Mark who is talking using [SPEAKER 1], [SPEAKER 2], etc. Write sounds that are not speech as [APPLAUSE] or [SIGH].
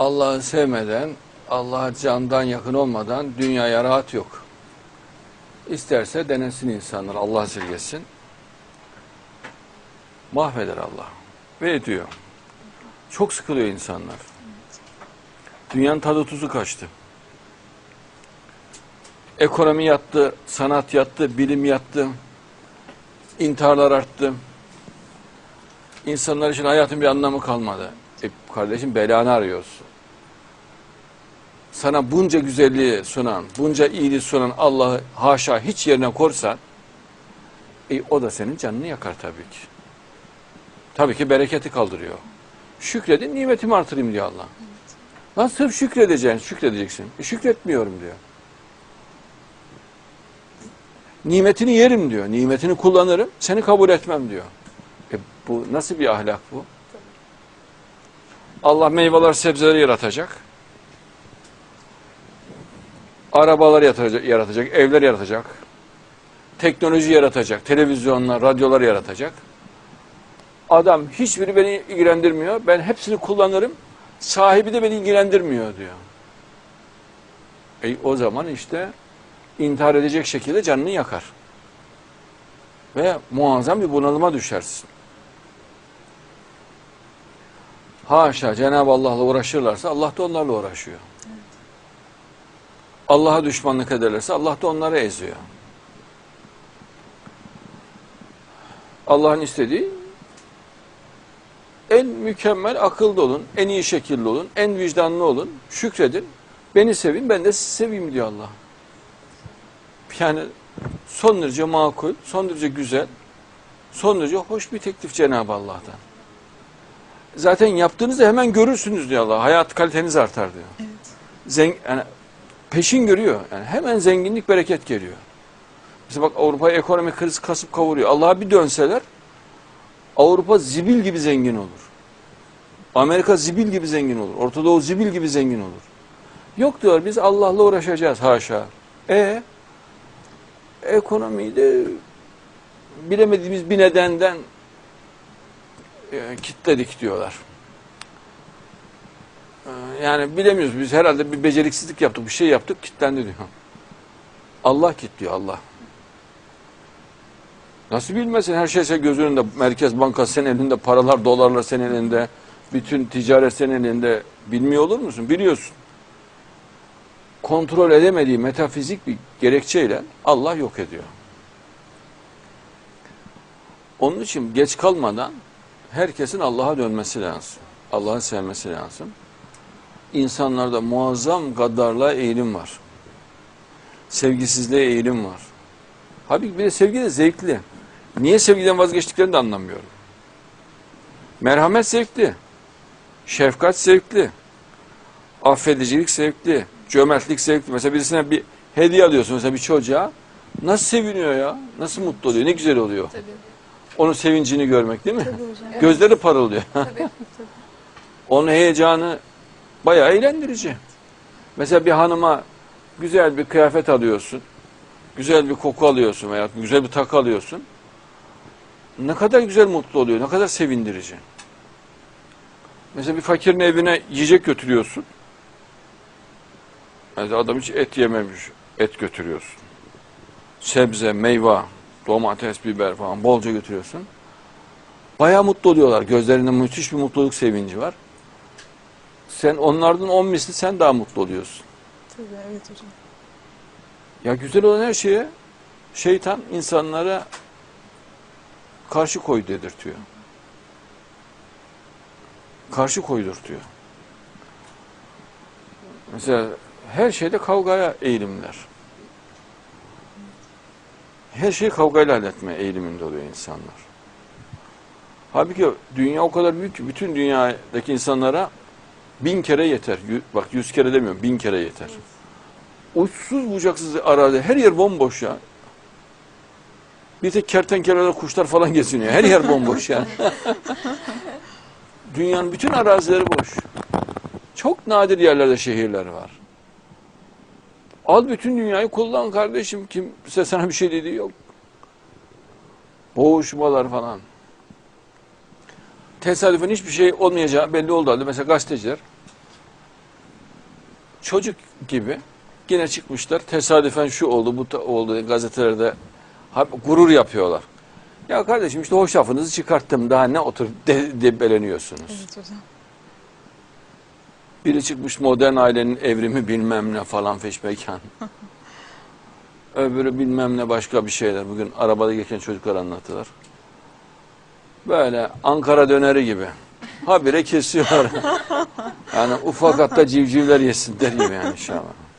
[SPEAKER 1] Allah'ı sevmeden, Allah'a candan yakın olmadan dünyaya rahat yok. İsterse denesin insanlar, Allah zilgesin. Mahveder Allah. Ve ediyor. Çok sıkılıyor insanlar. Dünyanın tadı tuzu kaçtı. Ekonomi yattı, sanat yattı, bilim yattı. İntiharlar arttı. İnsanlar için hayatın bir anlamı kalmadı. E kardeşim belanı arıyorsun. Sana bunca güzelliği sunan, bunca iyiliği sunan Allah'ı haşa hiç yerine korsan, e, o da senin canını yakar tabii ki. Tabii ki bereketi kaldırıyor. Şükredin nimetimi artırayım diyor Allah. Lan sırf şükredeceksin, şükredeceksin. E, şükretmiyorum diyor. Nimetini yerim diyor. Nimetini kullanırım, seni kabul etmem diyor. E, bu nasıl bir ahlak bu? Allah meyveler, sebzeleri yaratacak. Arabalar yaratacak, yaratacak, evler yaratacak. Teknoloji yaratacak, televizyonlar, radyolar yaratacak. Adam hiçbiri beni ilgilendirmiyor. Ben hepsini kullanırım. Sahibi de beni ilgilendirmiyor diyor. E, o zaman işte intihar edecek şekilde canını yakar. Ve muazzam bir bunalıma düşersin. Haşa Cenab-ı Allah'la uğraşırlarsa Allah da onlarla uğraşıyor. Allah'a düşmanlık ederlerse Allah da onları eziyor. Allah'ın istediği en mükemmel akılda olun, en iyi şekilde olun, en vicdanlı olun, şükredin, beni sevin, ben de sizi seveyim diyor Allah. Yani son derece makul, son derece güzel, son derece hoş bir teklif Cenab-ı Allah'tan. Zaten yaptığınızda hemen görürsünüz diyor Allah. Hayat kaliteniz artar diyor.
[SPEAKER 2] Evet.
[SPEAKER 1] Zeng, yani peşin görüyor. Yani hemen zenginlik, bereket geliyor. Mesela bak Avrupa ekonomik kriz kasıp kavuruyor. Allah'a bir dönseler Avrupa zibil gibi zengin olur. Amerika zibil gibi zengin olur. Orta Doğu zibil gibi zengin olur. Yok diyor biz Allah'la uğraşacağız haşa. E ekonomiyi de bilemediğimiz bir nedenden e, kitledik diyorlar. Yani bilemiyoruz biz herhalde bir beceriksizlik yaptık, bir şey yaptık, kitlendi diyor. Allah kitliyor Allah. Nasıl bilmesin her şey senin gözünün önünde, Merkez Bankası senin elinde, paralar, dolarlar senin elinde, bütün ticaret senin elinde. Bilmiyor olur musun? Biliyorsun. Kontrol edemediği metafizik bir gerekçeyle Allah yok ediyor. Onun için geç kalmadan herkesin Allah'a dönmesi lazım. Allah'ı sevmesi lazım. İnsanlarda muazzam gaddarlığa eğilim var. Sevgisizliğe eğilim var. Halbuki bir de sevgi de zevkli. Niye sevgiden vazgeçtiklerini de anlamıyorum. Merhamet zevkli. Şefkat zevkli. Affedicilik zevkli. Cömertlik zevkli. Mesela birisine bir hediye alıyorsun mesela bir çocuğa. Nasıl seviniyor ya? Nasıl mutlu oluyor? Ne güzel oluyor.
[SPEAKER 2] Tabii.
[SPEAKER 1] Onun sevincini görmek değil mi?
[SPEAKER 2] Tabii hocam.
[SPEAKER 1] Gözleri parıldıyor.
[SPEAKER 2] Tabii. [LAUGHS]
[SPEAKER 1] Onun heyecanı bayağı eğlendirici. Mesela bir hanıma güzel bir kıyafet alıyorsun. Güzel bir koku alıyorsun veya güzel bir takı alıyorsun. Ne kadar güzel mutlu oluyor, ne kadar sevindirici. Mesela bir fakirin evine yiyecek götürüyorsun. Mesela adam hiç et yememiş, et götürüyorsun. Sebze, meyve, domates, biber falan bolca götürüyorsun. Bayağı mutlu oluyorlar. Gözlerinde müthiş bir mutluluk sevinci var. Sen onlardan on misli sen daha mutlu oluyorsun.
[SPEAKER 2] Tabii evet hocam.
[SPEAKER 1] Ya güzel olan her şeye şeytan insanlara karşı koy dedirtiyor. Karşı koydurtuyor. Mesela her şeyde kavgaya eğilimler. Her şeyi kavgayla halletme eğiliminde oluyor insanlar. Halbuki dünya o kadar büyük ki bütün dünyadaki insanlara bin kere yeter. Bak yüz kere demiyorum bin kere yeter. Uçsuz bucaksız arazi her yer bomboş ya. Bir tek kertenkeleler kuşlar falan geziniyor. Her yer bomboş yani. [LAUGHS] Dünyanın bütün arazileri boş. Çok nadir yerlerde şehirler var. Al bütün dünyayı kullan kardeşim. Kimse sana bir şey dediği yok. Boğuşmalar falan. Tesadüfen hiçbir şey olmayacağı belli oldu halde. Mesela gazeteciler çocuk gibi yine çıkmışlar. Tesadüfen şu oldu, bu oldu gazetelerde gurur yapıyorlar. Ya kardeşim işte hoş lafınızı çıkarttım. Daha ne otur [LAUGHS] de, debeleniyorsunuz.
[SPEAKER 2] Evet hocam.
[SPEAKER 1] Biri çıkmış modern ailenin evrimi bilmem ne falan feşmekan. [LAUGHS] Öbürü bilmem ne başka bir şeyler. Bugün arabada geçen çocuklar anlattılar. Böyle Ankara döneri gibi. Habire kesiyorlar. [LAUGHS] yani ufak hatta civcivler yesin der gibi yani inşallah.